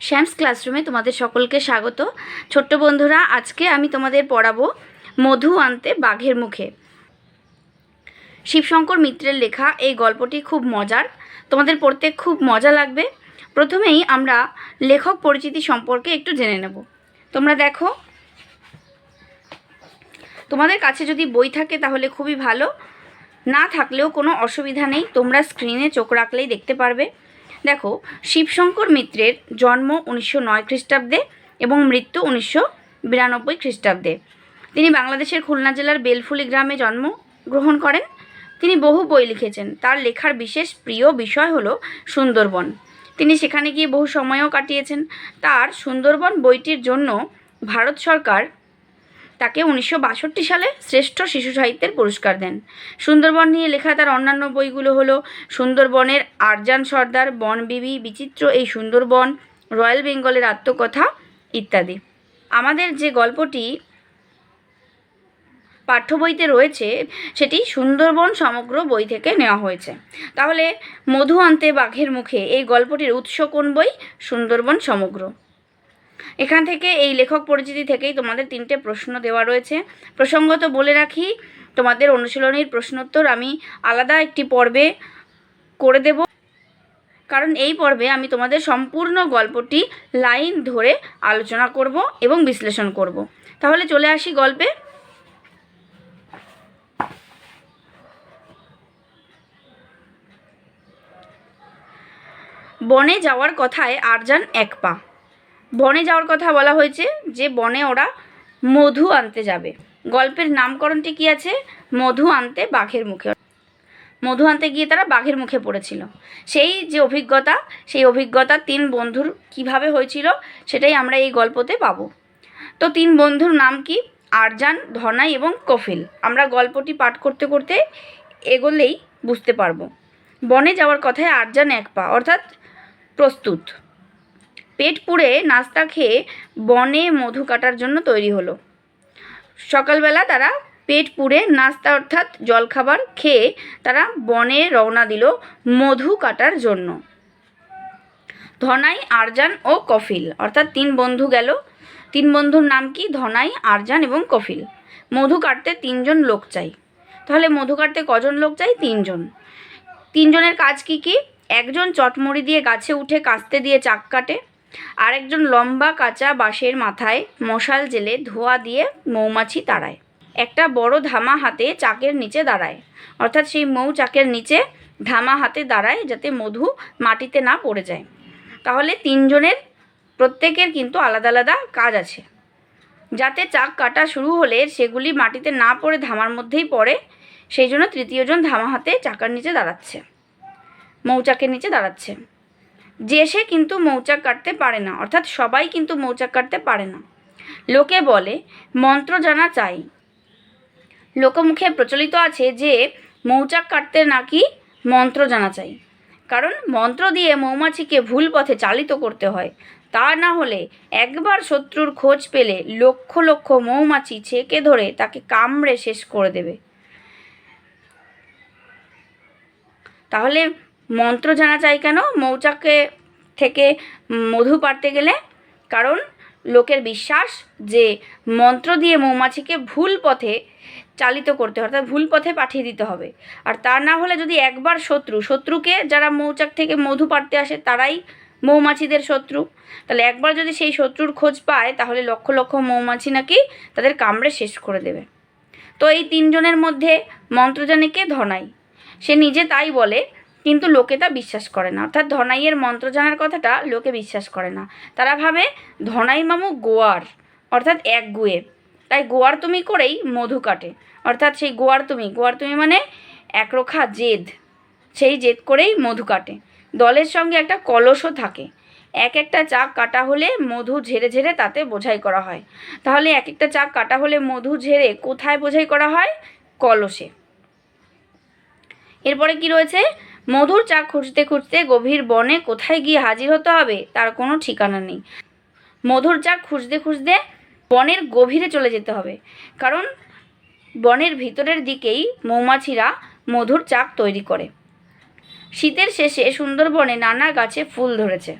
শ্যামস ক্লাসরুমে তোমাদের সকলকে স্বাগত। ছোট্ট বন্ধুরা, আজকে আমি তোমাদের পড়াবো মধু আনতে বাঘের মুখে। শিবশঙ্কর মিত্রের লেখা এই গল্পটি খুব মজার। তোমাদের পড়তে খুব মজা লাগবে। প্রথমেই আমরা লেখক পরিচিতি সম্পর্কে একটু জেনে নেব। তোমরা দেখো, তোমাদের কাছে যদি বই থাকে তাহলে খুবই ভালো। না থাকলেও কোনো অসুবিধা নেই, তোমরা স্ক্রিনে চোখ রাখলেই দেখতে পারবে। দেখো, শিবশঙ্কর মিত্রের জন্ম উনিশশো নয় খ্রিস্টাব্দে এবং মৃত্যু উনিশশো বিরানব্বই খ্রিস্টাব্দে। তিনি বাংলাদেশের খুলনা জেলার বেলফুলি গ্রামে জন্ম গ্রহণ করেন। তিনি বহু বই লিখেছেন। তার লেখার বিশেষ প্রিয় বিষয় হলো সুন্দরবন। তিনি সেখানে গিয়ে বহু সময়ও কাটিয়েছেন। তার সুন্দরবন বইটির জন্য ভারত সরকার তাকে উনিশশো বাষট্টি সালে শ্রেষ্ঠ শিশু সাহিত্যের পুরস্কার দেন। সুন্দরবন নিয়ে লেখা তার অন্যান্য বইগুলো হলো সুন্দরবনের আরজান সর্দার বনবিবি বিচিত্র এই সুন্দরবন, রয়্যাল বেঙ্গলের আত্মকথা ইত্যাদি। আমাদের যে গল্পটি পাঠ্য বইতে রয়েছে, সেটি সুন্দরবন সমগ্র বই থেকে নেওয়া হয়েছে। তাহলে মধু আনতে বাঘের মুখে এই গল্পটির উৎস কোন বই? সুন্দরবন সমগ্র। এখান থেকে এই লেখক পরিচিতি থেকেই তোমাদের তিনটে প্রশ্ন দেওয়া রয়েছে। প্রসঙ্গত বলে রাখি, তোমাদের অনুশীলনীর প্রশ্নোত্তর আমি আলাদা একটি পর্বে করে দেব। কারণ এই পর্বে আমি তোমাদের সম্পূর্ণ গল্পটি লাইন ধরে আলোচনা করব এবং বিশ্লেষণ করব। তাহলে চলে আসি গল্পে। বনে যাওয়ার কথায় আরজান এক পা। বনে যাওয়ার কথা বলা হয়েছে যে বনে ওরা মধু আনতে যাবে। গল্পের নামকরণটি কি আছে? মধু আনতে বাঘের মুখে। মধু আনতে গিয়ে তারা বাঘের মুখে পড়েছিল। সেই যে অভিজ্ঞতা, সেই অভিজ্ঞতা তিন বন্ধুর কীভাবে হয়েছিল সেটাই আমরা এই গল্পতে পাবো। তো তিন বন্ধুর নাম কি? আরজান, ধনাই এবং কফিল। আমরা গল্পটি পাঠ করতে করতে এগোলেই বুঝতে পারব। বনে যাওয়ার কথায় আরজান এক পা, অর্থাৎ প্রস্তুত। পেট পুড়ে নাস্তা খেয়ে বনে মধু কাটার জন্য তৈরি হলো। সকালবেলা তারা পেট পুড়ে নাস্তা অর্থাৎ জলখাবার খেয়ে তারা বনে রওনা দিল মধু কাটার জন্য। ধনাই আরজান ও কফিল, অর্থাৎ তিন বন্ধু গেল। তিন বন্ধুর নাম কি? ধনাই, আরজান এবং কফিল। মধু কাটতে তিনজন লোক চাই। তাহলে মধু কাটতে কজন লোক চাই? তিনজন। তিনজনের কাজ কি কি? একজন চটমড়ি দিয়ে গাছে উঠে কাস্তে দিয়ে চাক কাটে। আরেকজন লম্বা কাঁচা বাঁশের মাথায় মশাল জেলে ধোয়া দিয়ে মৌমাছি তাড়ায়। একটা বড় ধামা হাতে চাকের নিচে দাঁড়ায়। অর্থাৎ সেই মৌ চাকের নিচে ধামা হাতে দাঁড়ায় যাতে মধু মাটিতে না পড়ে যায়। তাহলে তিনজনের প্রত্যেকের কিন্তু আলাদা আলাদা কাজ আছে। যাতে চাক কাটা শুরু হলে সেগুলি মাটিতে না পড়ে ধামার মধ্যেই পড়ে, সেই জন্য তৃতীয়জন ধামা হাতে চাকার নিচে দাঁড়াচ্ছে। মৌচাকের নিচে দাঁড়াচ্ছে। যে সে কিন্তু মৌচাক কাটতে পারে না, অর্থাৎ সবাই কিন্তু মৌচাক কাটতে পারে না। লোকে বলে, মন্ত্র জানা চাই। লোকমুখে প্রচলিত আছে যে, মৌচাক কাটতে নাকি মন্ত্র জানা চাই। কারণ মন্ত্র দিয়ে মৌমাছিকে ভুল পথে চালিত করতে হয়। তা না হলে একবার শত্রুর খোঁজ পেলে লক্ষ লক্ষ মৌমাছি ছেকে ধরে তাকে কামড়ে শেষ করে দেবে। তাহলে মন্ত্র জানা চাই কেন? মৌচাকে থেকে মধু পাড়তে গেলে? কারণ লোকের বিশ্বাস যে মন্ত্র দিয়ে মৌমাছিকে ভুল পথে চালিত করতে হয়, অর্থাৎ ভুল পথে পাঠিয়ে দিতে হবে। আর তা না হলে যদি একবার শত্রু, শত্রুকে যারা মৌচাক থেকে মধু পাড়তে আসে, তারাই মৌমাছিদের শত্রু। তাহলে একবার যদি সেই শত্রুর খোঁজ পায়, তাহলে লক্ষ লক্ষ মৌমাছি নাকি তাদের কামড়ে শেষ করে দেবে। তো এই তিনজনের মধ্যে মন্ত্রজানিকে ধনাই। সে নিজে তাই বলে কিন্তু লোকে তা বিশ্বাস করে না। অর্থাৎ ধনাইয়ের মন্ত্র জানার কথাটা লোকে বিশ্বাস করে না। তারা ভাবে, ধনাই মামু গোয়ার। অর্থাৎ এক গুয়ে। তাই গোয়ার তুমি করেই মধু কাটে। অর্থাৎ সেই গোয়ার তুমি গোয়ার তুমি মানে একরোখা জেদ। সেই জেদ করেই মধু কাটে। দলের সঙ্গে একটা কলসও থাকে। এক একটা চাক কাটা হলে মধু ঝেড়ে ঝেড়ে তাতে বোঝাই করা হয়। তাহলে এক একটা চাক কাটা হলে মধু ঝেড়ে কোথায় বোঝাই করা হয়? কলসে। এরপরে কি রয়েছে? মধুর চা খুঁজতে খুঁজতে গভীর বনে কোথায় গিয়ে হাজির হতে হবে, তার কোনো ঠিকানা নেই। মধুর চা খুঁজতে খুঁজতে বনের গভীরে চলে যেতে হবে, কারণ বনের ভিতরের দিকেই মৌমাছিরা মধুর চাক তৈরি করে। শীতের শেষে সুন্দরবনে নানা গাছে ফুল ধরেছে।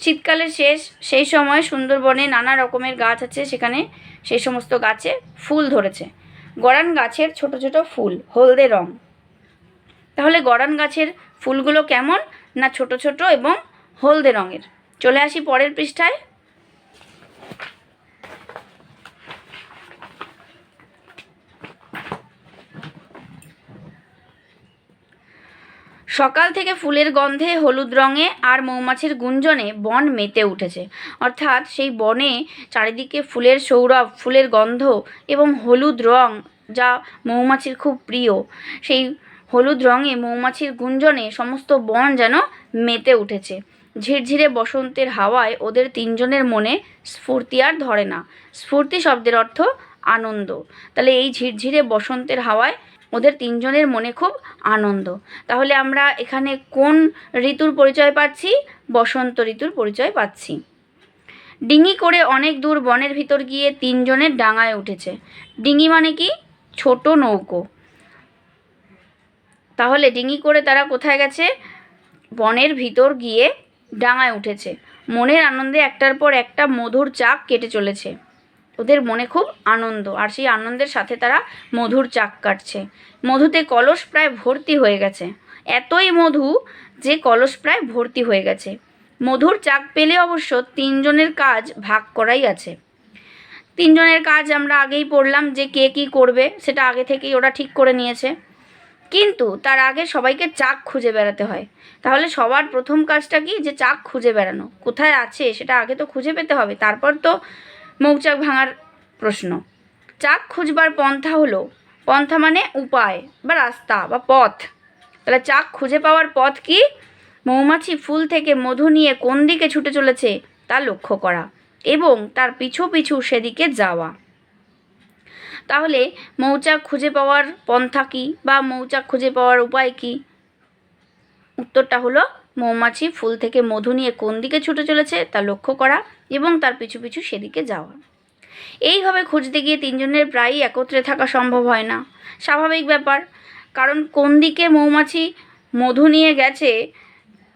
শীতকালের শেষ, সেই সময় সুন্দরবনে নানা রকমের গাছ আছে, সেখানে সেই সমস্ত গাছে ফুল ধরেছে। গরান গাছের ছোট ছোট ফুল, হলদে রং। তাহলে গরান গাছের ফুলগুলো কেমন না ছোট ছোট এবং হলদে রঙের? চলে আসি পরের পৃষ্ঠায়। সকাল থেকে ফুলের গন্ধে হলুদ রঙে আর মৌমাছির গুঞ্জনে বন মেতে উঠেছে। অর্থাৎ সেই বনে চারিদিকে ফুলের সৌরভ, ফুলের গন্ধ এবং হলুদ রং যা মৌমাছির খুব প্রিয়। সেই হলুদ রঙে মৌমাছির গুঞ্জনে সমস্ত বন যেন মেতে উঠেছে। ঝিরঝিরে বসন্তের হাওয়ায় ওদের তিনজনের মনে স্ফূর্তি আর ধরে না। স্ফূর্তি শব্দের অর্থ আনন্দ। তাহলে এই ঝিরঝিরে বসন্তের হাওয়ায় ওদের তিনজনের মনে খুব আনন্দ। তাহলে আমরা এখানে কোন ঋতুর পরিচয় পাচ্ছি? বসন্ত ঋতুর পরিচয় পাচ্ছি। ডিঙি করে অনেক দূর বনের ভিতর গিয়ে তিনজনের ডাঙায় উঠেছে। ডিঙি মানে কি? ছোট নৌকো। তাহলে ডিঙি করে তারা কোথায় গেছে? বনের ভিতর গিয়ে ডাঙায় উঠেছে। মনের আনন্দে একটার পর একটা মধুর চাক কেটে চলেছে। ওদের মনে খুব আনন্দ, আর সেই আনন্দের সাথে তারা মধুর চাক কাটছে। মধুতে কলস প্রায় ভর্তি হয়ে গেছে। এতই মধু যে কলস প্রায় ভর্তি হয়ে গেছে। মধুর চাক পেলে অবশ্য তিনজনের কাজ ভাগ করাই আছে। তিনজনের কাজ আমরা আগেই পড়লাম যে কে কী করবে, সেটা আগে থেকেই ওরা ঠিক করে নিয়েছে। কিন্তু তার আগে সবাইকে চাক খুঁজে বেড়াতে হয়। তাহলে সবার প্রথম কাজটা কি? যে চাক খুঁজে বেড়ানো। কোথায় আছে? সেটা আগে তো খুঁজে পেতে হবে। তারপর তো মৌচাক ভাঙার প্রশ্ন। চাক খুঁজবার পন্থা হলো, পন্থা মানে উপায় বা রাস্তা বা পথ। তাহলে চাক খুঁজে পাওয়ার পথ কি? মৌমাছি ফুল থেকে মধু নিয়ে কোন দিকে ছুটে চলেছে তা লক্ষ্য করা এবং তার পিছু পিছু সেদিকে যাওয়া। তাহলে মৌচাক খুঁজে পাওয়ার পন্থা কী বা মৌচাক খুঁজে পাওয়ার উপায় কী? উত্তরটা হলো, মৌমাছি ফুল থেকে মধু নিয়ে কোন দিকে ছুটে চলেছে তা লক্ষ্য করা এবং তার পিছু পিছু সেদিকে যাওয়া। এইভাবে খুঁজতে গিয়ে তিনজনের প্রায়ই একত্রে থাকা সম্ভব হয় না। স্বাভাবিক ব্যাপার, কারণ কোন দিকে মৌমাছি মধু নিয়ে গেছে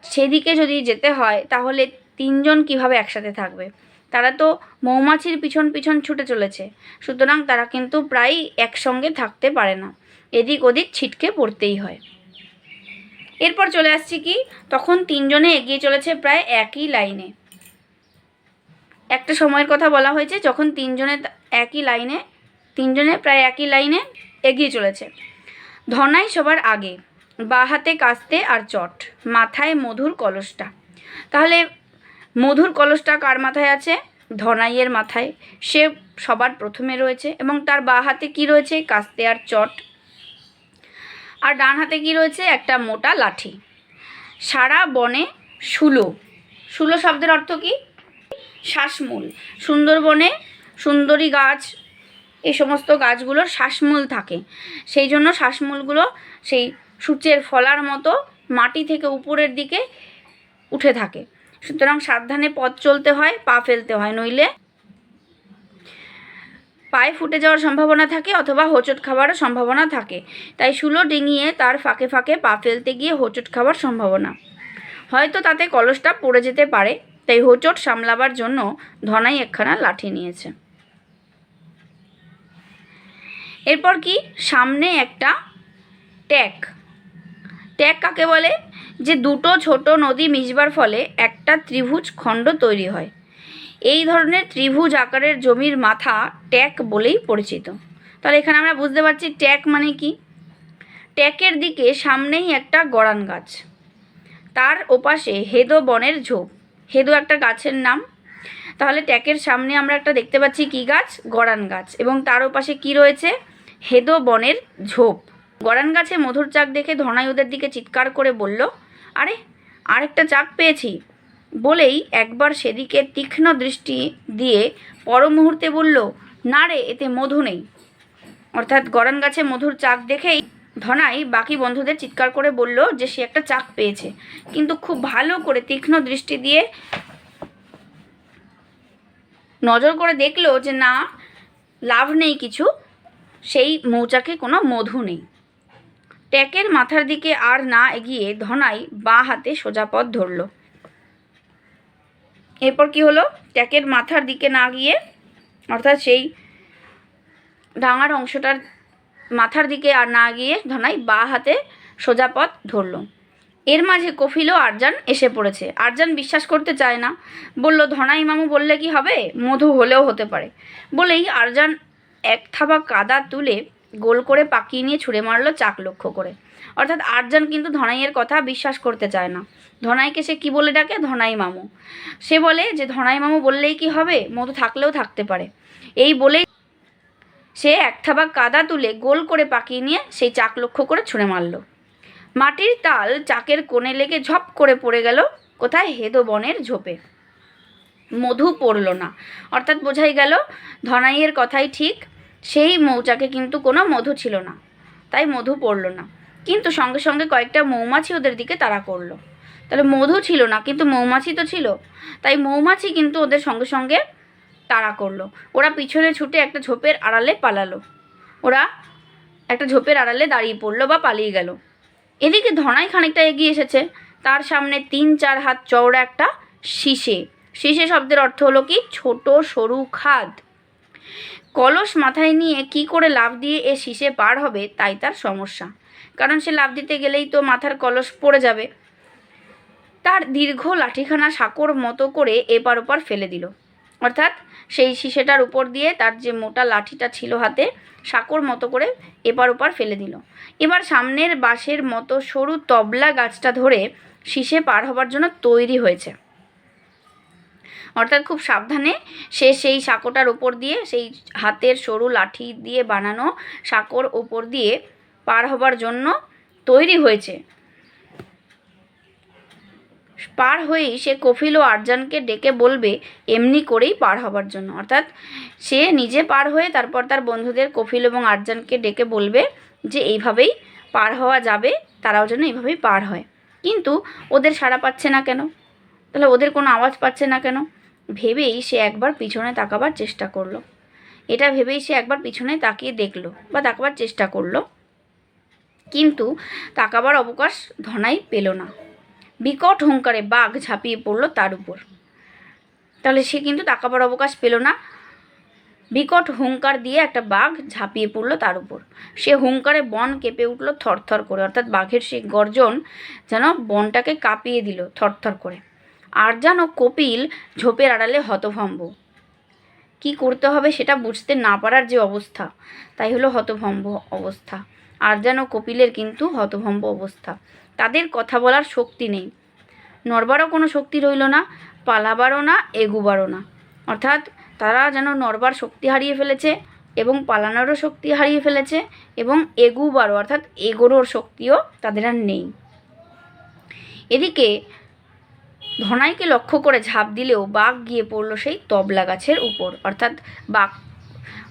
সেদিকে যদি যেতে হয়, তাহলে তিনজন কীভাবে একসাথে থাকবে? তারা তো মৌমাছির পিছন পিছন ছুটে চলেছে। সুতরাং তারা কিন্তু প্রায়ই একসঙ্গে থাকতে পারে না। এদিক ওদিক ছিটকে পড়তেই হয়। এরপর চলে আসছি কি? তখন তিনজনে এগিয়ে চলেছে প্রায় একই লাইনে। একটা সময়ের কথা বলা হয়েছে, যখন তিনজনে একই লাইনে, তিনজনে প্রায় একই লাইনে এগিয়ে চলেছে। ধনাই সবার আগে, বা হাতে কাস্তে আর চট, মাথায় মধুর কলসটা। তাহলে মধুর কলসটা কার মাথায় আছে? ধনাইয়ের মাথায়। সে সবার প্রথমে রয়েছে। এবং তার বা হাতে কী রয়েছে? কাস্তে আর চট। আর ডান হাতে কী রয়েছে? একটা মোটা লাঠি। সারা বনে শুলো। শুলো শব্দের অর্থ কি? শ্বাসমূল। সুন্দরবনে সুন্দরী গাছ এই সমস্ত গাছগুলোর শ্বাসমূল থাকে। সেই জন্য শ্বাসমূলগুলো সেই সূচের ফলার মতো মাটি থেকে উপরের দিকে উঠে থাকে। সুতরাং সাবধানে পথ চলতে হয়, পা ফেলতে হয়, নইলে পায়ে ফুটে যাওয়ার সম্ভাবনা থাকে অথবা হোঁচট খাওয়ারও সম্ভাবনা থাকে। তাই শুলো ডিঙিয়ে তার ফাঁকে ফাঁকে পা ফেলতে গিয়ে হোঁচট খাওয়ার সম্ভাবনা। হয়তো তাতে কলসটা পড়ে যেতে পারে, তাই হোঁচট সামলাবার জন্য ধনাই একখানা লাঠি নিয়েছে। এরপর কি? সামনে একটা ট্যাক ট্যাক কাকে বলে? যে দুটো ছোট নদী মিশবার ফলে একটা ত্রিভুজ খণ্ড তৈরি হয়। এই ধরনের ত্রিভুজ আকারের জমির মাথা ট্যাক বলেই পরিচিত। তাহলে এখানে আমরা বুঝতে পারছি ট্যাক মানে কি? ট্যাকের দিকে সামনেই একটা গড়ান গাছ। তার ওপাশে হেদো বনের ঝোপ। হেদো একটা গাছের নাম। তাহলে ট্যাকের সামনে আমরা একটা দেখতে পাচ্ছি কি গাছ? গড়ান গাছ। এবং তার ওপাশে কি রয়েছে? হেদো বনের ঝোপ। গড়ান গাছে মধুর চাক দেখে ধনাই ওদের দিকে চিৎকার করে বলল, আরে, আরেকটা চাক পেয়েছি। বলেই একবার সেদিকে তীক্ষ্ণ দৃষ্টি দিয়ে পর মুহূর্তে বলল, না রে, এতে মধু নেই। অর্থাৎ গরান গাছে মধুর চাক দেখেই ধনাই বাকি বন্ধুদের চিৎকার করে বলল যে সে একটা চাক পেয়েছে। কিন্তু খুব ভালো করে তীক্ষ্ণ দৃষ্টি দিয়ে নজর করে দেখল যে না, লাভ নেই কিছু, সেই মৌচাকে কোনো মধু নেই। ট্যাকের মাথার দিকে আর না এগিয়ে ধনাই বাঁ হাতে সোজা পথ ধরল। এরপর কি হলো? ট্যাকের মাথার দিকে না গিয়ে, অর্থাৎ সেই ডাঙার অংশটার মাথার দিকে আর না গিয়ে ধনাই বা হাতে সোজা পথ ধরলো। এর মাঝে কফিল ও আরজান এসে পড়েছে। আরজান বিশ্বাস করতে চায় না। বলল, ধনাই মামু, বললে কি হবে? মধু হলেও হতে পারে। বলেই আরজান এক থাবা কাদা তুলে গোল করে পাকিয়ে নিয়ে ছুঁড়ে মারলো চাক লক্ষ্য করে। অর্থাৎ আরজান কিন্তু ধনাইয়ের কথা বিশ্বাস করতে চায় না। ধনাইকে সে কি বলে ডাকে? ধনাই মামু। সে বলে যে, ধনাই মামু বললেই কি হবে? মধু থাকলেও থাকতে পারে। এই বলেই সে এক থাবা কাদা তুলে গোল করে পাকিয়ে নিয়ে সেই চাক লক্ষ্য করে ছুঁড়ে মারলো। মাটির তাল চাকের কোণে লেগে ঝপ করে পড়ে গেল কোথায়? হেদো বনের ঝোপে। মধু পড়ল না। অর্থাৎ বোঝাই গেল, ধনাইয়ের কথাই ঠিক সেই মৌচাকে কিন্তু কোনো মধু ছিল না। তাই মধু পড়ল না। কিন্তু সঙ্গে সঙ্গে কয়েকটা মৌমাছি ওদের দিকে তাড়া করল। তাহলে মধু ছিল না, কিন্তু মৌমাছি তো ছিল। তাই মৌমাছি কিন্তু ওদের সঙ্গে সঙ্গে তাড়া করল। ওরা পিছনে ছুটে একটা ঝোপের আড়ালে পালালো। ওরা একটা ঝোপের আড়ালে দাঁড়িয়ে পড়ল বা পালিয়ে গেল। এদিকে ধনাই খানিকটা এগিয়ে এসেছে। তার সামনে তিন চার হাত চওড়া একটা শিশে শিশে শব্দের অর্থ হলো কি? ছোট সরু খাদ। কলস মাথায় নিয়ে কি করে লাভ দিয়ে এ শিশে পার হবে, তাই তার সমস্যা। কারণ সে লাভ দিতে গেলেই তো মাথার কলস পড়ে যাবে। তার দীর্ঘ লাঠিখানা সাঁকোর মতো করে এপার ওপার ফেলে দিল। অর্থাৎ সেই শিশেটার উপর দিয়ে তার যে মোটা লাঠিটা ছিল হাতে, সাঁকোর মতো করে এপার ওপার ফেলে দিল। এবার সামনের বাঁশের মতো সরু তবলা গাছটা ধরে শিশে পার হবার জন্য তৈরি হয়েছে। অর্থাৎ খুব সাবধানে সে সেই সাঁকোটার ওপর দিয়ে, সেই হাতের সরু লাঠি দিয়ে বানানো সাঁকোর ওপর দিয়ে পার হবার জন্য তৈরি হয়েছে। পার হয়েই সে কফিল ও আরজানকে ডেকে বলবে, এমনি করেই পার হবার জন্য। অর্থাৎ সে নিজে পার হয়ে তারপর তার বন্ধুদের কফিল এবং আরজানকে ডেকে বলবে যে, এইভাবেই পার হওয়া যাবে, তারাও যেন এইভাবেই পার হয়। কিন্তু ওদের সাড়া পাচ্ছে না কেন? তাহলে ওদের কোনো আওয়াজ পাচ্ছে না কেন? ভেবেই সে একবার পিছনে তাকাবার চেষ্টা করল। এটা ভেবেই সে একবার পিছনে তাকিয়ে দেখল বা তাকাবার চেষ্টা করল। কিন্তু তাকাবার অবকাশ ধনাই পেল না। বিকট হুঙ্কারে বাঘ ঝাঁপিয়ে পড়ল তার উপর। তাহলে সে কিন্তু তাকাবার অবকাশ পেল না। বিকট হুঙ্কার দিয়ে একটা বাঘ ঝাঁপিয়ে পড়ল তার উপর। সে হুঙ্কারে বন কেঁপে উঠল থরথর করে। অর্থাৎ বাঘের সেই গর্জন যেন বনটাকে কাঁপিয়ে দিল থরথর করে। আরজান ও কপিল ঝোপের আড়ালে হতভম্ব। কি করতে হবে সেটা বুঝতে না পারার যে অবস্থা, তাই হলো হতভম্ব অবস্থা। আরজান ও কপিলের কিন্তু হতভম্ব অবস্থা। তাদের কথা বলার শক্তি নেই। নড়বারও কোনো শক্তি রইল না, পালাবারও না, এগুবারও না। অর্থাৎ তারা যেন নড়বার শক্তি হারিয়ে ফেলেছে এবং পালানোরও শক্তি হারিয়ে ফেলেছে এবং এগুবারও, অর্থাৎ এগোরোর শক্তিও তাদের আর নেই। এদিকে ধনাইকে লক্ষ্য করে ঝাঁপ দিলেও বাঘ গিয়ে পড়ল সেই তবলা গাছের উপর। অর্থাৎ বাঘ,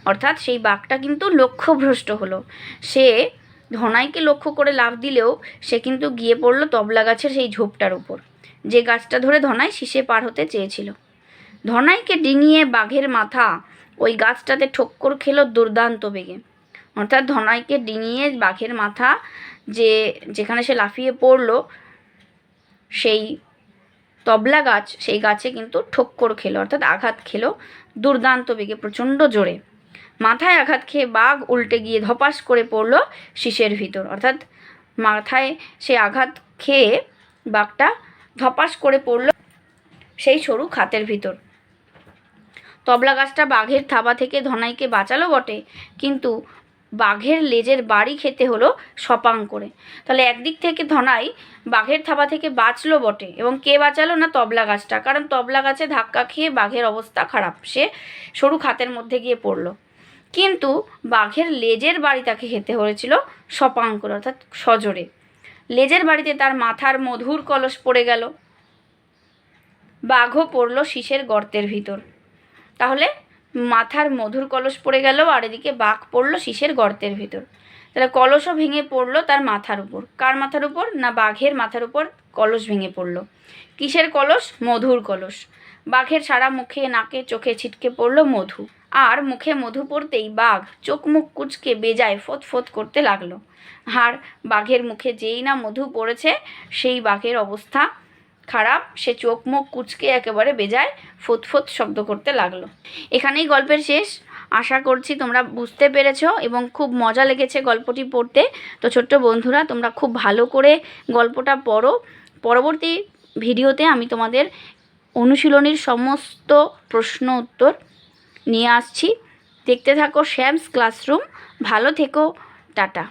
অর্থাৎ সেই বাঘটা কিন্তু লক্ষ্যভ্রষ্ট হলো। সে ধনাইকে লক্ষ্য করে লাভ দিলেও সে কিন্তু গিয়ে পড়ল তবলা গাছের সেই ঝোপটার উপর। যে গাছটা ধরে ধনাই শীষে পার হতে চেয়েছিল। ধনাইকে ডিঙিয়ে বাঘের মাথা ওই গাছটাতে ঠক্কর খেলো দুর্দান্ত বেগে। অর্থাৎ ধনাইকে ডিঙিয়ে বাঘের মাথা যে, যেখানে সে লাফিয়ে পড়ল, সেই তবলা গাছ, সেই গাছে কিন্তু ঠক্কর খেলো, অর্থাৎ আঘাত খেলো, দুর্দান্ত বেগে প্রচণ্ড জোরে। মাথায় আঘাত খেয়ে বাঘ উল্টে গিয়ে ধপাস করে পড়ল শীষের ভিতর। অর্থাৎ মাথায় সে আঘাত খেয়ে বাঘটা ধপাস করে পড়ল সেই সরু খাতের ভিতর। তবলা গাছটা বাঘের থাবা থেকে ধনাইকে বাঁচালো বটে, কিন্তু বাঘের লেজের বাড়ি খেতে হলো সপাং করে। তাহলে একদিক থেকে ধনাই বাঘের থাবা থেকে বাঁচলো বটে এবং কে বাঁচালো না তবলা গাছটা? কারণ তবলা গাছে ধাক্কা খেয়ে বাঘের অবস্থা খারাপ। সে সরু খাতের মধ্যে গিয়ে পড়ল। কিন্তু বাঘের লেজের বাড়ি তাকে খেতে হয়েছিল সপাং করে, অর্থাৎ সজোরে। লেজের বাড়িতে তার মাথার মধুর কলস পড়ে গেল। বাঘও পড়ল শীষের গর্তের ভিতর। তাহলে মাথার মধুর কলস পড়ে গেল আর এদিকে বাঘ পড়ল শীষের গর্তের ভিতর। তাহলে কলসও ভেঙে পড়ল তার মাথার উপর। কার মাথার উপর না বাঘের মাথার উপর কলস ভেঙে পড়ল? কিসের কলস? মধুর কলস। বাঘের সারা মুখে, নাকে, চোখে ছিটকে পড়ল মধু। আর মুখে মধু পড়তেই বাঘ চোখ মুখ কুচকে বেজায় ফোত ফোত করতে লাগল। আর বাঘের মুখে যেই না মধু পড়েছে, সেই বাঘের অবস্থা খারাপ, সে চোখ মুখ কুচকে একেবারে বেজায় ফুৎফুৎ শব্দ করতে লাগল। এখানেই গল্পের শেষ। আশা করছি তোমরা বুঝতে পেরেছ এবং খুব মজা লেগেছে গল্পটি পড়তে। তো ছোট্ট বন্ধুরা, তোমরা খুব ভালো করে গল্পটা পড়ো। পরবর্তী ভিডিওতে আমি তোমাদের অনুশীলনীর সমস্ত প্রশ্ন উত্তর নিয়ে আসছি। দেখতে থাকো শ্যামস ক্লাসরুম। ভালো থেকো। টাটা।